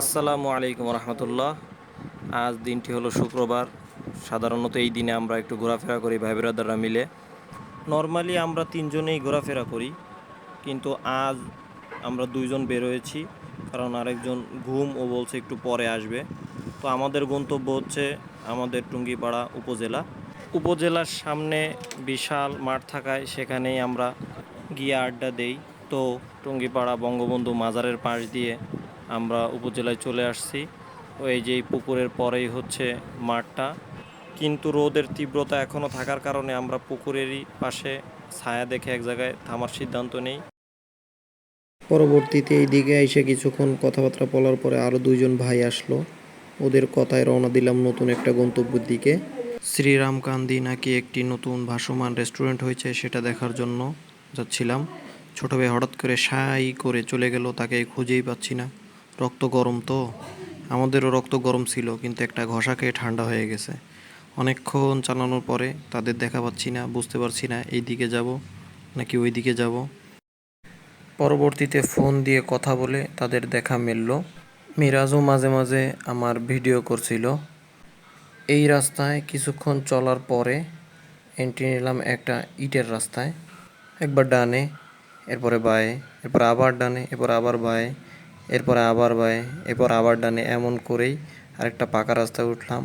আসসালামু আলাইকুম রহমতুল্লাহ। আজ দিনটি হলো শুক্রবার। সাধারণত এই দিনে আমরা একটু ঘোরাফেরা করি ভাই ব্রাদাররা মিলে। নর্মালি আমরা তিনজনেই ঘোরাফেরা করি, কিন্তু আজ আমরা দুইজন বের হয়েছি, কারণ আরেকজন ঘুম ও বলছে একটু পরে আসবে। তো আমাদের গন্তব্য হচ্ছে আমাদের টুঙ্গিপাড়া উপজেলা। উপজেলার সামনে বিশাল মাঠ থাকায় সেখানেই আমরা গিয়ে আড্ডা দেই। তো টুঙ্গিপাড়া বঙ্গবন্ধু মাজারের পাশ দিয়ে আমরা উপজেলায় চলে আসছি। এই যে পুকুরের পরেই হচ্ছে মাঠটা। কিন্তু রোদের তীব্রতা এখনও থাকার কারণে আমরা পুকুরেরই পাশে ছায়া দেখে এক জায়গায় থামার সিদ্ধান্ত নেই। পরবর্তীতে এই দিকে এসে কিছুক্ষণ কথাবার্তা বলার পরে আরও দুইজন ভাই আসলো। ওদের কথায় রওনা দিলাম নতুন একটা গন্তব্যের দিকে। শ্রীরামকান্দি নাকি একটি নতুন ভাসমান রেস্টুরেন্ট হয়েছে সেটা দেখার জন্য যাচ্ছিলাম। ছোট ভাই হঠাৎ করে সাই করে চলে গেল, তাকে খুঁজেই পাচ্ছি না। রক্ত গরম তো। আমাদেরও রক্ত গরম ছিল, কিন্তু একটা ঘষা খেয়ে ঠান্ডা হয়ে গেছে। অনেকক্ষণ চালানোর পরে তাদের দেখা পাচ্ছি না, বুঝতে পারছি না, এই দিকে যাব নাকি ওই দিকে যাব। পরবর্তীতে ফোন দিয়ে কথা বলে তাদের দেখা মিলল। মিরাজও মাঝে মাঝে আমার ভিডিও করছিল। এই রাস্তায় কিছুক্ষণ চলার পরে এন্ট্রি নিলাম একটা ইটের রাস্তায়। একবার ডানে, এরপরে বায়ে, এরপর আবার ডানে, এরপর আবার বায়ে। এরপরে আবার বায়ে এরপর আবার ডানে এমন করেই আরেকটা পাকা রাস্তায় উঠলাম।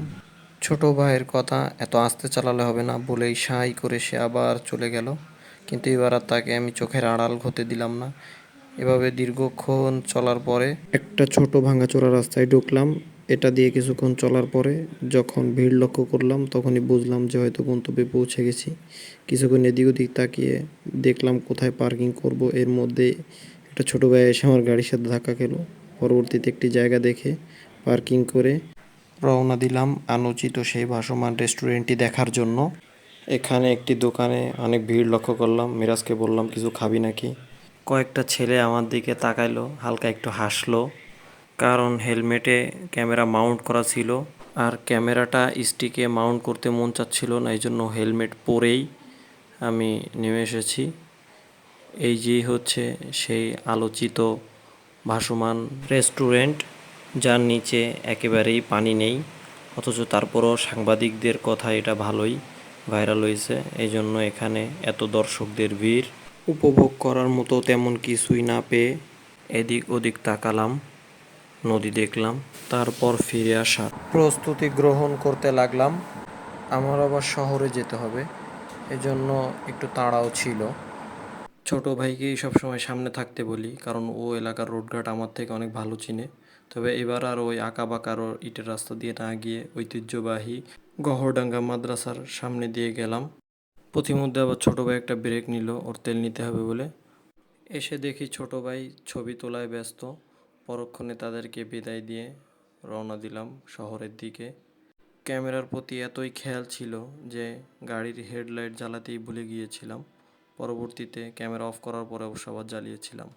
ছোট ভাইয়ের কথা এত আস্তে চালালে হবে না বলেই সাই করে সে আবার চলে গেল। কিন্তু এবার আর তাকে আমি চোখের আড়াল হতে দিলাম না। এভাবে দীর্ঘক্ষণ চলার পরে একটা ছোট ভাঙাচোরা রাস্তায় ঢুকলাম। এটা দিয়ে কিছুক্ষণ চলার পরে যখন ভিড় লক্ষ্য করলাম তখনই বুঝলাম যে হয়তো গন্তব্যে পৌঁছে গেছি। কিছুক্ষণ এদিক ওদিক তাকিয়ে দেখলাম কোথায় পার্কিং করব এর মধ্যে একটা ছোট ভাই এসে আমার গাড়ির সাথে ধাক্কা খেলো। পরবর্তীতে একটি জায়গা দেখে পার্কিং করে রওনা দিলাম আলোচিত সেই ভাসমান রেস্টুরেন্টটি দেখার জন্য। এখানে একটি দোকানে অনেক ভিড় লক্ষ্য করলাম। মিরাজকে বললাম, কিছু খাবি নাকি? কয়েকটা ছেলে আমার দিকে তাকাইলো, হালকা একটু হাসলো, কারণ হেলমেটে ক্যামেরা মাউন্ট করা ছিল আর ক্যামেরাটা স্টিকে মাউন্ট করতে মন চাচ্ছিল না এই জন্য হেলমেট পরেই আমি নেমে এসেছি। এই যে হচ্ছে সেই আলোচিত ভাসমান রেস্টুরেন্ট, যার নিচে একেবারেই পানি নেই, অথচ তারপরও সাংবাদিকদের কথা এটা ভালোই ভাইরাল হয়েছে। এই জন্য এখানে এত দর্শকদের ভিড়। উপভোগ করার মতো তেমন কিছুই না পেয়ে এদিক ওদিক তাকালাম, নদী দেখলাম, তারপর ফিরে আসা। প্রস্তুতি গ্রহণ করতে লাগলাম। আমার আবার শহরে যেতে হবে। এজন্য একটু তাড়াও ছিল। ছোট ভাইকেই সবসময় সামনে থাকতে বলি, কারণ ও এলাকার রোডঘাট আমার থেকে অনেক ভালো চিনে। তবে এবার আর ওই আঁকা বাঁকার ইটের রাস্তা দিয়ে না গিয়ে ঐতিহ্যবাহী গহরডাঙ্গা মাদ্রাসার সামনে দিয়ে গেলাম। প্রতিমধ্যে আবার ছোট ভাই একটা ব্রেক নিল, ওর তেল নিতে হবে বলে। এসে দেখি ছোট ভাই ছবি তোলায় ব্যস্ত, পরক্ষণে তাদেরকে বিদায় দিয়ে রওনা দিলাম শহরের দিকে। ক্যামেরার প্রতি এতই খেয়াল ছিল যে গাড়ির হেডলাইট জ্বালাতেই ভুলে গিয়েছিলাম। পরবর্তীতে ক্যামেরা অফ করার পরে অবশ্য আবার জ্বালিয়েছিলাম।